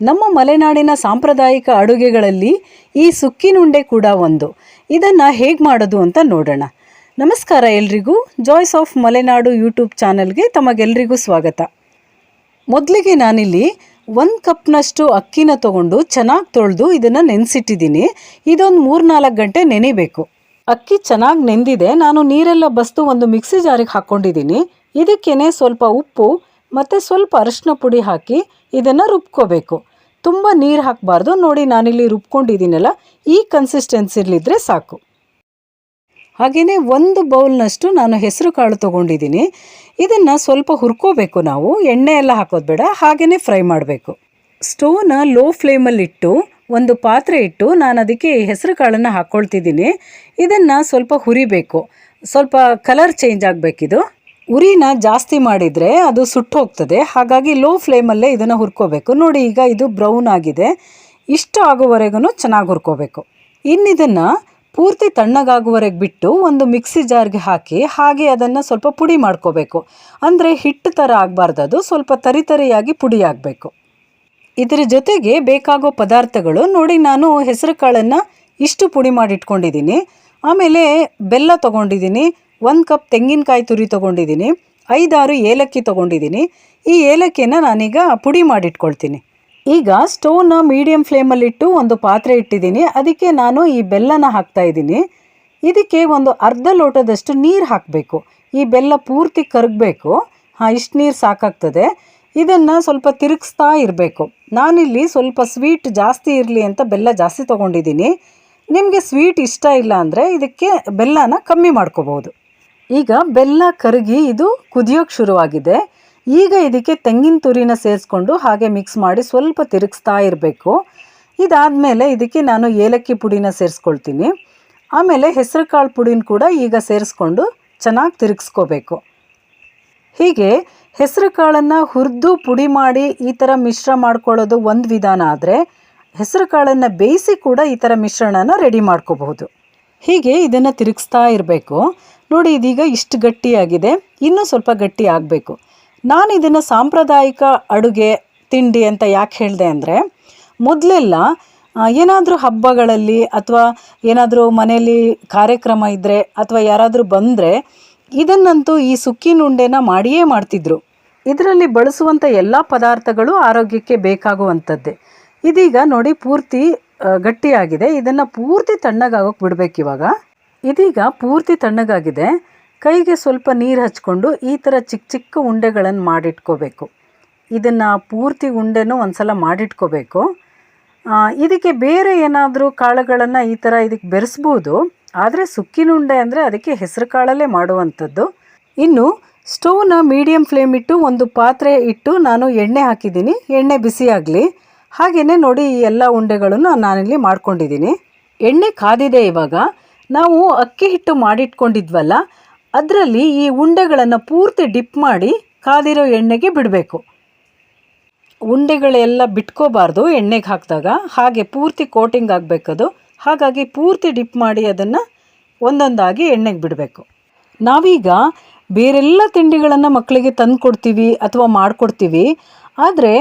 ನಮ್ಮ ಮಲೆನಾಡಿನ ಸಾಂಪ್ರದಾಯಿಕ ಅಡುಗೆಗಳಲ್ಲಿ ಈ ಸುಕ್ಕಿನುಂಡೆ ಕೂಡ ಒಂದು. ಇದನ್ನು ಹೇಗೆ ಮಾಡೋದು ಅಂತ ನೋಡೋಣ. ನಮಸ್ಕಾರ ಎಲ್ರಿಗೂ. ಜಾಯ್ಸ್ ಆಫ್ ಮಲೆನಾಡು ಯೂಟ್ಯೂಬ್ ಚಾನಲ್ಗೆ ತಮಗೆಲ್ರಿಗೂ ಸ್ವಾಗತ. ಮೊದಲಿಗೆ ನಾನಿಲ್ಲಿ ಒಂದು ಕಪ್ನಷ್ಟು ಅಕ್ಕಿನ ತಗೊಂಡು ಚೆನ್ನಾಗಿ ತೊಳೆದು ಇದನ್ನು ನೆನೆಸಿಟ್ಟಿದ್ದೀನಿ. ಇದೊಂದು ಮೂರ್ನಾಲ್ಕು ಗಂಟೆ ನೆನೆಬೇಕು. ಅಕ್ಕಿ ಚೆನ್ನಾಗಿ ನೆಂದಿದೆ. ನಾನು ನೀರೆಲ್ಲ ಬಸ್ತು ಒಂದು ಮಿಕ್ಸಿ ಜಾರಿಗೆ ಹಾಕ್ಕೊಂಡಿದ್ದೀನಿ ಇದಕ್ಕೇನೆ ಸ್ವಲ್ಪ ಉಪ್ಪು, ಮತ್ತು ಸ್ವಲ್ಪ ಅರಿಶಿನ ಪುಡಿ ಹಾಕಿ ಇದನ್ನು ರುಬ್ಕೋಬೇಕು. ತುಂಬ ನೀರು ಹಾಕಬಾರ್ದು. ನೋಡಿ ನಾನಿಲ್ಲಿ ರುಬ್ಕೊಂಡಿದ್ದೀನಲ್ಲ, ಈ ಕನ್ಸಿಸ್ಟೆನ್ಸಿಲಿದ್ದರೆ ಸಾಕು. ಹಾಗೆಯೇ ಒಂದು ಬೌಲ್ನಷ್ಟು ನಾನು ಹೆಸರು ಕಾಳು ತೊಗೊಂಡಿದ್ದೀನಿ. ಇದನ್ನು ಸ್ವಲ್ಪ ಹುರ್ಕೋಬೇಕು ನಾವು, ಎಣ್ಣೆ ಎಲ್ಲ ಹಾಕೋದು ಬೇಡ ಹಾಗೆಯೇ ಫ್ರೈ ಮಾಡಬೇಕು. ಸ್ಟೋವ್ನ ಲೋ ಫ್ಲೇಮಲ್ಲಿಟ್ಟು ಒಂದು ಪಾತ್ರೆ ಇಟ್ಟು ನಾನು ಅದಕ್ಕೆ ಹೆಸರು ಕಾಳನ್ನು ಹಾಕ್ಕೊಳ್ತಿದ್ದೀನಿ ಇದನ್ನು ಸ್ವಲ್ಪ ಹುರಿಬೇಕು. ಸ್ವಲ್ಪ ಕಲರ್ ಚೇಂಜ್ ಆಗಬೇಕಿದು. ಉರಿನ ಜಾಸ್ತಿ ಮಾಡಿದರೆ ಅದು ಸುಟ್ಟು ಹೋಗ್ತದೆ. ಹಾಗಾಗಿ ಲೋ ಫ್ಲೇಮಲ್ಲೇ ಇದನ್ನು ಹುರ್ಕೋಬೇಕು. ನೋಡಿ, ಈಗ ಇದು ಬ್ರೌನ್ ಆಗಿದೆ. ಇಷ್ಟು ಆಗೋವರೆಗೂ ಚೆನ್ನಾಗಿ ಹುರ್ಕೋಬೇಕು. ಇನ್ನಿದನ್ನು ಪೂರ್ತಿ ತಣ್ಣಗಾಗುವವರೆಗೆ ಬಿಟ್ಟು ಒಂದು ಮಿಕ್ಸಿ ಜಾರ್ಗೆ ಹಾಕಿ ಹಾಗೆ ಅದನ್ನು ಸ್ವಲ್ಪ ಪುಡಿ ಮಾಡ್ಕೋಬೇಕು. ಅಂದರೆ ಹಿಟ್ಟು ಥರ ಆಗಬಾರ್ದು ಅದು. ಸ್ವಲ್ಪ ತರಿತರಿಯಾಗಿ ಪುಡಿ ಆಗಬೇಕು. ಇದರ ಜೊತೆಗೆ ಬೇಕಾಗೋ ಪದಾರ್ಥಗಳು ನೋಡಿ, ನಾನು ಹೆಸರು ಕಾಳನ್ನು ಇಷ್ಟು ಪುಡಿ ಮಾಡಿ ಇಟ್ಕೊಂಡಿದ್ದೀನಿ ಆಮೇಲೆ ಬೆಲ್ಲ ತೊಗೊಂಡಿದ್ದೀನಿ ಒಂದು ಕಪ್ ತೆಂಗಿನಕಾಯಿ ತುರಿ ತೊಗೊಂಡಿದ್ದೀನಿ, ಐದಾರು ಏಲಕ್ಕಿ ತೊಗೊಂಡಿದ್ದೀನಿ. ಈ ಏಲಕ್ಕಿನ ನಾನೀಗ ಪುಡಿ ಮಾಡಿಟ್ಕೊಳ್ತೀನಿ. ಈಗ ಸ್ಟೋವ್ನ ಮೀಡಿಯಂ ಫ್ಲೇಮಲ್ಲಿಟ್ಟು ಒಂದು ಪಾತ್ರೆ ಇಟ್ಟಿದ್ದೀನಿ. ಅದಕ್ಕೆ ನಾನು ಈ ಬೆಲ್ಲನ ಹಾಕ್ತಾ ಇದ್ದೀನಿ. ಇದಕ್ಕೆ ಒಂದು ಅರ್ಧ ಲೋಟದಷ್ಟು ನೀರು ಹಾಕಬೇಕು. ಈ ಬೆಲ್ಲ ಪೂರ್ತಿ ಕರಗಬೇಕು. ಹಾಂ, ಇಷ್ಟು ನೀರು ಸಾಕಾಗ್ತದೆ. ಇದನ್ನು ಸ್ವಲ್ಪ ತಿರುಗಿಸ್ತಾ ಇರಬೇಕು. ನಾನಿಲ್ಲಿ ಸ್ವಲ್ಪ ಸ್ವೀಟ್ ಜಾಸ್ತಿ ಇರಲಿ ಅಂತ ಬೆಲ್ಲ ಜಾಸ್ತಿ ತೊಗೊಂಡಿದ್ದೀನಿ. ನಿಮಗೆ ಸ್ವೀಟ್ ಇಷ್ಟ ಇಲ್ಲ ಅಂದರೆ ಇದಕ್ಕೆ ಬೆಲ್ಲನ ಕಮ್ಮಿ ಮಾಡ್ಕೋಬೋದು ಈಗ ಬೆಲ್ಲ ಕರಗಿ ಇದು ಕುದಿಯೋಕ್ಕೆ ಶುರುವಾಗಿದೆ. ಈಗ ಇದಕ್ಕೆ ತೆಂಗಿನ ತುರಿನ ಸೇರಿಸ್ಕೊಂಡು ಹಾಗೆ ಮಿಕ್ಸ್ ಮಾಡಿ ಸ್ವಲ್ಪ ತಿರುಗಿಸ್ತಾ ಇರಬೇಕು. ಇದಾದಮೇಲೆ ಇದಕ್ಕೆ ನಾನು ಏಲಕ್ಕಿ ಪುಡಿನ ಸೇರಿಸ್ಕೊಳ್ತೀನಿ. ಆಮೇಲೆ ಹೆಸರು ಕಾಳು ಪುಡಿನ ಕೂಡ ಈಗ ಸೇರಿಸ್ಕೊಂಡು ಚೆನ್ನಾಗಿ ತಿರುಗಿಸ್ಕೋಬೇಕು. ಹೀಗೆ ಹೆಸರು ಕಾಳನ್ನು ಹುರಿದು ಪುಡಿ ಮಾಡಿ ಈ ಥರ ಮಿಶ್ರ ಮಾಡ್ಕೊಳ್ಳೋದು ಒಂದು ವಿಧಾನ ಆದರೆ ಹೆಸರು ಕಾಳನ್ನು ಬೇಯಿಸಿ ಕೂಡ ಈ ಥರ ಮಿಶ್ರಣನ ರೆಡಿ ಮಾಡ್ಕೋಬಹುದು. ಹೀಗೆ ಇದನ್ನು ತಿರುಗಿಸ್ತಾ ಇರಬೇಕು. ನೋಡಿ, ಇದೀಗ ಇಷ್ಟು ಗಟ್ಟಿಯಾಗಿದೆ. ಇನ್ನೂ ಸ್ವಲ್ಪ ಗಟ್ಟಿ ಆಗಬೇಕು. ನಾನು ಇದನ್ನು ಸಾಂಪ್ರದಾಯಿಕ ಅಡುಗೆ ತಿಂಡಿ ಅಂತ ಯಾಕೆ ಹೇಳಿದೆ ಅಂದರೆ, ಮೊದಲೆಲ್ಲ ಏನಾದರೂ ಹಬ್ಬಗಳಲ್ಲಿ ಅಥವಾ ಏನಾದರೂ ಮನೆಯಲ್ಲಿ ಕಾರ್ಯಕ್ರಮ ಇದ್ದರೆ ಅಥವಾ ಯಾರಾದರೂ ಬಂದರೆ, ಇದನ್ನಂತೂ ಈ ಸುಕ್ಕಿನ ಉಂಡೆನ ಮಾಡಿಯೇ ಮಾಡ್ತಿದ್ರು. ಇದರಲ್ಲಿ ಬಳಸುವಂಥ ಎಲ್ಲ ಪದಾರ್ಥಗಳು ಆರೋಗ್ಯಕ್ಕೆ ಬೇಕಾಗುವಂಥದ್ದೇ ಇದೀಗ ನೋಡಿ, ಪೂರ್ತಿ ಗಟ್ಟಿಯಾಗಿದೆ. ಇದನ್ನು ಪೂರ್ತಿ ತಣ್ಣಗಾಗೋಕೆ ಬಿಡಬೇಕು ಇವಾಗ. ಇದೀಗ ಪೂರ್ತಿ ತಣ್ಣಗಾಗಿದೆ. ಕೈಗೆ ಸ್ವಲ್ಪ ನೀರು ಹಚ್ಕೊಂಡು ಈ ಥರ ಚಿಕ್ಕ ಚಿಕ್ಕ ಉಂಡೆಗಳನ್ನು ಮಾಡಿಟ್ಕೋಬೇಕು. ಇದನ್ನು ಪೂರ್ತಿ ಉಂಡೆನೂ ಒಂದ್ಸಲ ಮಾಡಿಟ್ಕೋಬೇಕು. ಇದಕ್ಕೆ ಬೇರೆ ಏನಾದರೂ ಕಾಳುಗಳನ್ನು ಈ ಥರ ಇದಕ್ಕೆ ಬೆರೆಸ್ಬೋದು. ಆದರೆ ಸುಕ್ಕಿನ ಉಂಡೆ ಅಂದರೆ ಅದಕ್ಕೆ ಹೆಸರು ಕಾಳಲ್ಲೇ ಮಾಡುವಂಥದ್ದು. ಇನ್ನು ಸ್ಟೌವ್ನ ಮೀಡಿಯಮ್ ಫ್ಲೇಮ್ ಇಟ್ಟು ಒಂದು ಪಾತ್ರೆ ಇಟ್ಟು ನಾನು ಎಣ್ಣೆ ಹಾಕಿದ್ದೀನಿ. ಎಣ್ಣೆ ಬಿಸಿಯಾಗಲಿ. ಹಾಗೆಯೇ ನೋಡಿ ಈ ಎಲ್ಲ ಉಂಡೆಗಳನ್ನು ನಾನಿಲ್ಲಿ ಮಾಡ್ಕೊಂಡಿದ್ದೀನಿ. ಎಣ್ಣೆ ಕಾದಿದೆ ಇವಾಗ. ನಾವು ಅಕ್ಕಿ ಹಿಟ್ಟು ಮಾಡಿಟ್ಕೊಂಡಿದ್ವಲ್ಲ, ಅದರಲ್ಲಿ ಈ ಉಂಡೆಗಳನ್ನು ಪೂರ್ತಿ ಡಿಪ್ ಮಾಡಿ ಕಾದಿರೋ ಎಣ್ಣೆಗೆ ಬಿಡಬೇಕು. ಉಂಡೆಗಳೆಲ್ಲ ಬಿಟ್ಕೋಬಾರ್ದು ಎಣ್ಣೆಗೆ ಹಾಕಿದಾಗ. ಹಾಗೆ ಪೂರ್ತಿ ಕೋಟಿಂಗ್ ಆಗಬೇಕದು. ಹಾಗಾಗಿ ಪೂರ್ತಿ ಡಿಪ್ ಮಾಡಿ ಅದನ್ನು ಒಂದೊಂದಾಗಿ ಎಣ್ಣೆಗೆ ಬಿಡಬೇಕು. ನಾವೀಗ ಬೇರೆಲ್ಲ ತಿಂಡಿಗಳನ್ನು ಮಕ್ಕಳಿಗೆ ತಂದು ಕೊಡ್ತೀವಿ ಅಥವಾ ಮಾಡಿಕೊಡ್ತೀವಿ. ಆದರೆ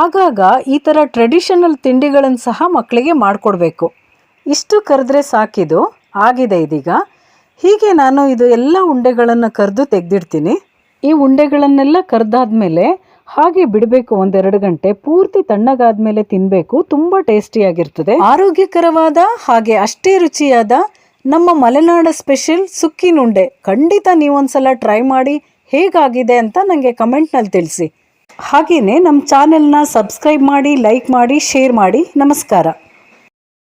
ಆಗಾಗ ಈ ಥರ ಟ್ರೆಡಿಷನಲ್ ತಿಂಡಿಗಳನ್ನು ಸಹ ಮಕ್ಕಳಿಗೆ ಮಾಡಿಕೊಡ್ಬೇಕು. ಇಷ್ಟು ಕರೆದ್ರೆ ಸಾಕಿದು ಆಗಿದೆ ಇದೀಗ. ಹೀಗೆ ನಾನು ಇದು ಎಲ್ಲ ಉಂಡೆಗಳನ್ನು ಕರೆದು ತೆಗೆದಿಡ್ತೀನಿ. ಈ ಉಂಡೆಗಳನ್ನೆಲ್ಲ ಕರೆದಾದ್ಮೇಲೆ ಹಾಗೆ ಬಿಡಬೇಕು ಒಂದೆರಡು ಗಂಟೆ. ಪೂರ್ತಿ ತಣ್ಣಗಾದ ಮೇಲೆ ತಿನ್ನಬೇಕು ತುಂಬ ಟೇಸ್ಟಿಯಾಗಿರ್ತದೆ. ಆರೋಗ್ಯಕರವಾದ ಹಾಗೆ ಅಷ್ಟೇ ರುಚಿಯಾದ ನಮ್ಮ ಮಲೆನಾಡ ಸ್ಪೆಷಲ್ ಸುಕ್ಕಿನುಂಡೆ ಖಂಡಿತ ನೀವೊಂದ್ಸಲ ಟ್ರೈ ಮಾಡಿ ಹೇಗಾಗಿದೆ ಅಂತ ನನಗೆ ಕಮೆಂಟ್ನಲ್ಲಿ ತಿಳಿಸಿ. ಹಾಗೆಯೇ ನಮ್ಮ ಚಾನೆಲ್ನ ಸಬ್ಸ್ಕ್ರೈಬ್ ಮಾಡಿ ಲೈಕ್ ಮಾಡಿ ಶೇರ್ ಮಾಡಿ. ನಮಸ್ಕಾರ.